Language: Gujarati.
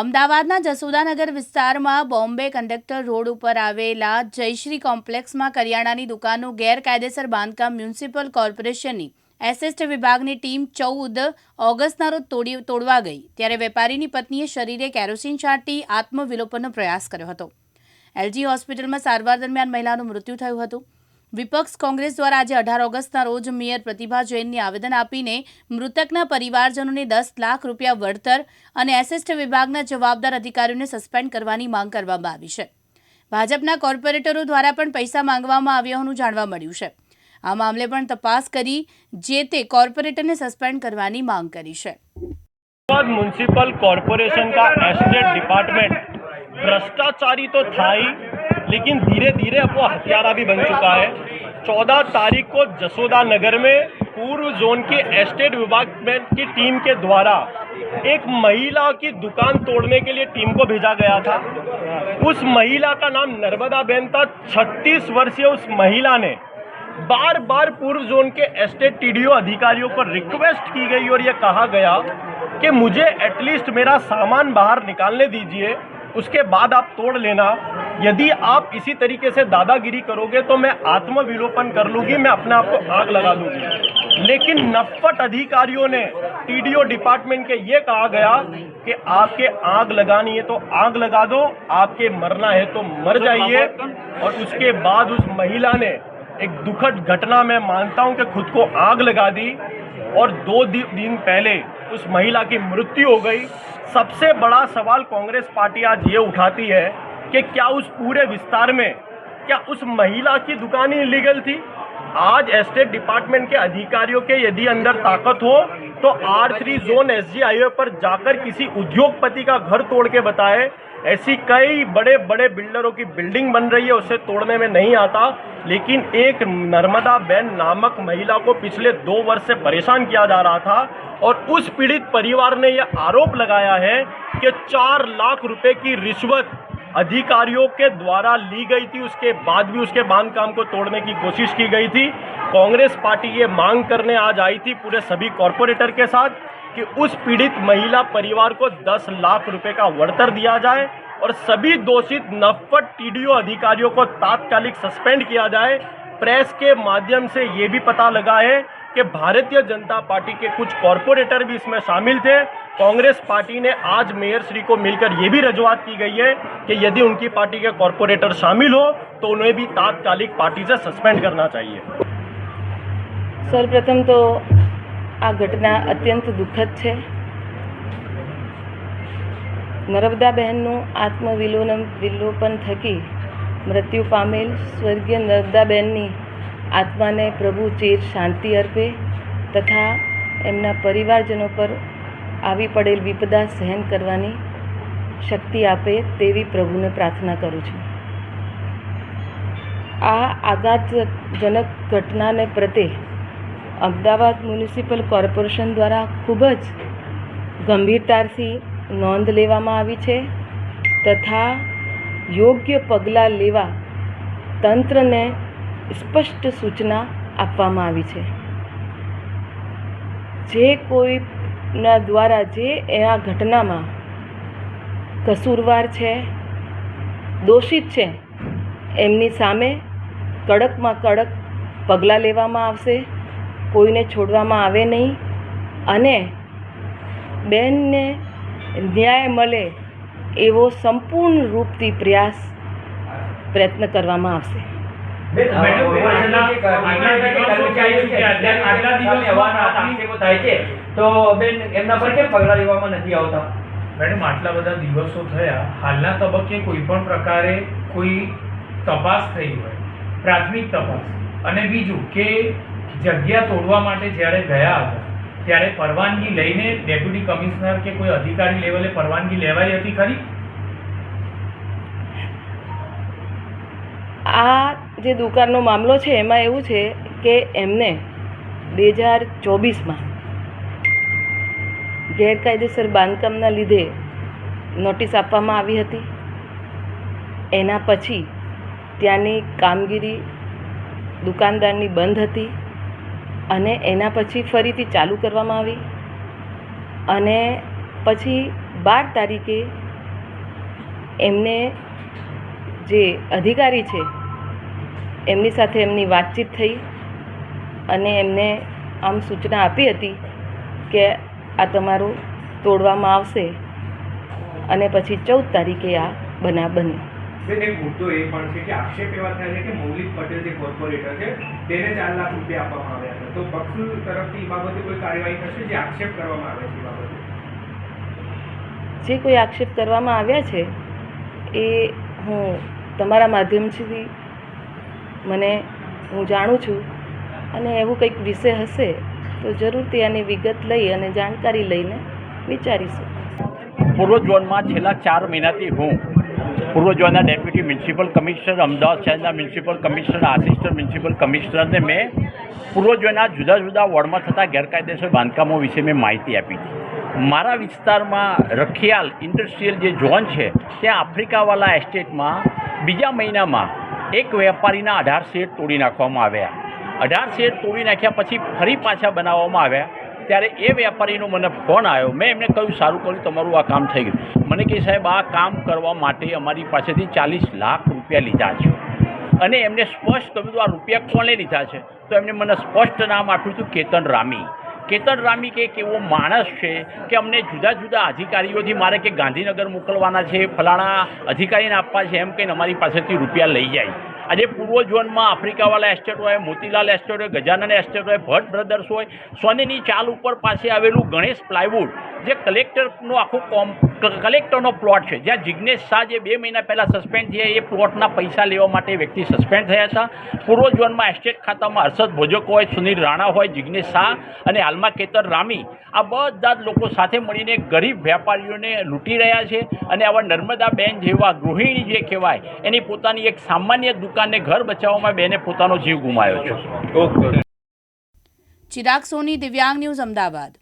અમદાવાદના જસોદાનગર વિસ્તારમાં બોમ્બે કંડક્ટર રોડ ઉપર આવેલા જયશ્રી કોમ્પ્લેક્સમાં કરિયાણાની દુકાનનું ગેરકાયદેસર બાંધકામ મ્યુનિસિપલ કોર્પોરેશનની એસેસ્ટ વિભાગની ટીમ ચૌદ ઓગસ્ટના રોજ તોડી તોડવા ગઈ. ત્યારે વેપારીની પત્નીએ શરીરે કેરોસીન છાંટી આત્મવિલોપનનો પ્રયાસ કર્યો હતો. એલજી હોસ્પિટલમાં સારવાર દરમિયાન મહિલાનું મૃત્યુ થયું હતું. વિપક્ષ કોંગ્રેસ દ્વારા આજે અઢાર ઓગસ્ટના રોજ મેયર પ્રતિભા જૈનને આવેદન આપીને મૃતકના પરિવારજનોને દસ લાખ રૂપિયા વળતર અને એસેસ્ટ વિભાગના જવાબદાર અધિકારીઓને સસ્પેન્ડ કરવાની માંગ કરવામાં આવી છે. ભાજપના કોર્પોરેટરો દ્વારા પણ પૈસા માંગવામાં આવ્યા હોવાનું જાણવા મળ્યું છે. આ મામલે પણ તપાસ કરી જે તે કોર્પોરેટરને સસ્પેન્ડ કરવાની માંગ કરી છે. મ્યુનિસિપલ કોર્પોરેશન કા એસ્ટેટ ડિપાર્ટમેન્ટ ભ્રષ્ટાચારી તો થાય लेकिन धीरे धीरे अब वो हथियारा भी बन चुका है। चौदह तारीख को जसोदा नगर में पूर्व जोन के एस्टेट विभाग में की टीम के द्वारा एक महिला की दुकान तोड़ने के लिए टीम को भेजा गया था। उस महिला का नाम नर्मदा बेन था। छत्तीस वर्षीय उस महिला ने बार बार पूर्व जोन के एस्टेट टीडीओ अधिकारियों को रिक्वेस्ट की गई और ये कहा गया कि मुझे एटलीस्ट मेरा सामान बाहर निकालने दीजिए। उसके बाद आप तोड़ लेना। यदि आप इसी तरीके से दादागिरी करोगे तो मैं आत्मविलोपन कर लूँगी मैं अपने आप को आग लगा दूँगी। लेकिन नफ्फट अधिकारियों ने टीडीओ डिपार्टमेंट के ये कहा गया कि आपके आग लगानी है तो आग लगा दो आपके मरना है तो मर जाइए। और उसके बाद उस महिला ने एक दुखद घटना मैं मानता हूँ कि खुद को आग लगा दी। और दो दिन पहले उस महिला की मृत्यु हो गई। सबसे बड़ा सवाल कांग्रेस पार्टी आज ये उठाती है कि क्या उस पूरे विस्तार में, क्या उस महिला की दुकान ही इलीगल थी? आज एस्टेट डिपार्टमेंट के अधिकारियों के यदि अंदर ताकत हो तो R three zone S highway पर जाकर किसी उद्योगपति का घर तोड़ के बताए ऐसी कई बड़े बड़े बिल्डरों की बिल्डिंग बन रही है, उसे तोड़ने में नहीं आता। लेकिन एक नर्मदा बेन नामक महिला को पिछले दो वर्ष से परेशान किया जा रहा था और उस पीड़ित परिवार ने यह आरोप लगाया है कि चार लाख रुपए की रिश्वत अधिकारियों के द्वारा ली गई थी। उसके बाद भी उसके बाँध काम को तोड़ने की कोशिश की गई थी। कांग्रेस पार्टी ये मांग करने आज आई थी पूरे सभी कॉरपोरेटर के साथ। कि उस पीड़ित महिला परिवार को 10 लाख रुपए का वर्तर दिया जाए और सभी दोषित नफट टीडीओ अधिकारियों को तात्कालिक सस्पेंड किया जाए। प्रेस के माध्यम से ये भी पता लगा है कि भारतीय जनता पार्टी के कुछ कॉरपोरेटर भी इसमें शामिल थे। कांग्रेस पार्टी ने आज मेयर श्री को मिलकर ये भी रजुआत की गई है कि यदि उनकी पार्टी के कॉरपोरेटर शामिल हो तो उन्हें भी तात्कालिक पार्टी से सस्पेंड करना चाहिए। सर्वप्रथम तो આ ઘટના અત્યંત દુઃખદ છે. નર્મદાબહેનનું આત્મવિલોનમ વિલોપન થકી મૃત્યુ પામેલ સ્વર્ગીય નર્મદાબહેનની આત્માને પ્રભુ ચીર શાંતિ અર્પે તથા એમના પરિવારજનો પર આવી પડેલ વિપદા સહન કરવાની શક્તિ આપે તેવી પ્રભુને પ્રાર્થના કરું છું. આ આઘાતજનક ઘટનાને પ્રત્યે અમદાવાદ મ્યુનિસિપલ કોર્પોરેશન દ્વારા ખૂબ જ ગંભીરતાથી નોંધ લેવામાં આવી છે તથા યોગ્ય પગલાં લેવા તંત્રને સ્પષ્ટ સૂચના આપવામાં આવી છે. જે કોઈના દ્વારા જે આ ઘટનામાં કસૂરવાર છે, દોષિત છે, એમની સામે કડકમાં કડક પગલાં લેવામાં આવશે. કોઈને છોડવામાં આવે નહીં. અને બેનને ન્યાય મળે એવો સંપૂર્ણ રૂપથી પ્રયાસ પ્રયત્ન કરવામાં આવશે. તો બેન એમના પર કેમ પગલાં લેવામાં નથી આવતા? મેડમ આટલા બધા દિવસો થયા હાલના તબક્કે કોઈ પણ પ્રકારે કોઈ તપાસ થઈ હોય પ્રાથમિક તપાસ. અને બીજું કે જગ્યા તોડવા માટે જ્યારે ગયા હતા, ત્યારે પરવાનગી લઈને ડેપ્યુટી કમિશનર કે કોઈ અધિકારી લેવલે પરવાનગી લેવાઈ હતી ખરી? આ જે દુકાનનો મામલો છે, એમાં એવું છે કે એમને બે હજાર ચોવીસમાં ગેરકાયદેસર બાંધકામના લીધે નોટિસ આપવામાં આવી હતી. એના પછી ત્યાંની કામગીરી દુકાનદારની બંધ હતી. અને એના પછી ફરીથી ચાલુ કરવામાં આવી. અને પછી બાર તારીખે એમને જે અધિકારી છે, એમની સાથે એમની વાતચીત થઈ અને એમને આમ સૂચના આપી હતી કે આ તમારું તોડવામાં આવશે અને પછી ચૌદ તારીખે આ બનાવ બન્યો. બેન એક મુદ્દો એ પણ છે કે આક્ષેપ એવા થયા છે કે મૌલિક પટેલ જે કોર્પોરેટર છે તેને ચાર લાખ રૂપિયા આપવામાં આવ્યા હતા તો પક્ષ તરફથી એ બાબતે કોઈ કાર્યવાહી થશે? જે આક્ષેપ કરવામાં આવે છે એ બાબતે? જે કોઈ આક્ષેપ કરવામાં આવ્યા છે એ હું તમારા માધ્યમથી મને હું જાણું છું અને એવું કંઈક વિષય હશે તો જરૂરથી આની વિગત લઈ અને જાણકારી લઈને વિચારીશું. પૂર્વ ઝોનમાં છેલ્લા ચાર મહિનાથી હું પૂર્વ ઝોનના ડેપ્યુટી મ્યુનિસિપલ કમિશનર અમદાવાદ શહેરના મ્યુનિસિપલ કમિશનર, આસિસ્ટન્ટ મ્યુનિસિપલ કમિશનરને મેં પૂર્વ ઝોનના જુદા જુદા વોર્ડમાં થતા ગેરકાયદેસર બાંધકામો વિશે મેં માહિતી આપી હતી. મારા વિસ્તારમાં રખિયાલ ઇન્ડસ્ટ્રીયલ જે ઝોન છે, ત્યાં આફ્રિકાવાલા એસ્ટેટમાં બીજા મહિનામાં એક વેપારીના અઢાર શેડ તોડી નાખવામાં આવ્યા. અઢાર શેડ તોડી નાખ્યા પછી ફરી પાછા બનાવવામાં આવ્યા. ત્યારે એ વેપારીનો મને ફોન આવ્યો. મેં એમને કહ્યું, સારું કર્યું, તમારું આ કામ થઈ ગયું. મને કહે, સાહેબ, આ કામ કરવા માટે અમારી પાસેથી ચાલીસ લાખ રૂપિયા લીધા છે. અને એમને સ્પષ્ટ કહ્યું હતું આ રૂપિયા કોણે લીધા છે? તો એમને મને સ્પષ્ટ નામ આપ્યું હતું, કેતન રામી. કેતન રામી કે એક એવો માણસ છે કે અમને જુદા જુદા અધિકારીઓથી મારે કે ગાંધીનગર મોકલવાના છે, ફલાણા અધિકારીને આપવા છે, એમ કહીને અમારી પાસેથી રૂપિયા લઈ જાય. આજે પૂર્વ ઝોનમાં આફ્રિકાવાલા એસ્ટેટ હોય મોતીલાલ એસ્ટેટ હોય ગજાનન એસ્ટેટ હોય ભટ્ટ બ્રધર્સ હોય, સોનીની ચાલ ઉપર પાસે આવેલું ગણેશ પ્લાયવુડ, જે કલેક્ટરનો આખું કોમ કલેક્ટરનો પ્લોટ છે. જ્યાં જિજ્ઞેશ શાહ જે બે મહિના પહેલાં સસ્પેન્ડ થયા, એ પ્લોટના પૈસા લેવા માટે વ્યક્તિ સસ્પેન્ડ થયા હતા. પૂર્વ ઝોનમાં એસ્ટેટ ખાતામાં હર્ષદ ભોજક હોય, સુનિલ રાણા હોય જિજ્ઞેશ શાહ અને હાલમાં કેતર રામી. આ બધા જ લોકો સાથે મળીને ગરીબ વેપારીઓને લૂંટી રહ્યા છે અને આવા નર્મદા બેન જેવા ગૃહિણી જે કહેવાય, એની પોતાની એક સામાન્ય દુકાનને ઘર બચાવવામાં બેને પોતાનો જીવ ગુમાવ્યો છે. ચિરાગ સોની દિવ્યાંગ ન્યૂઝ અમદાવાદ.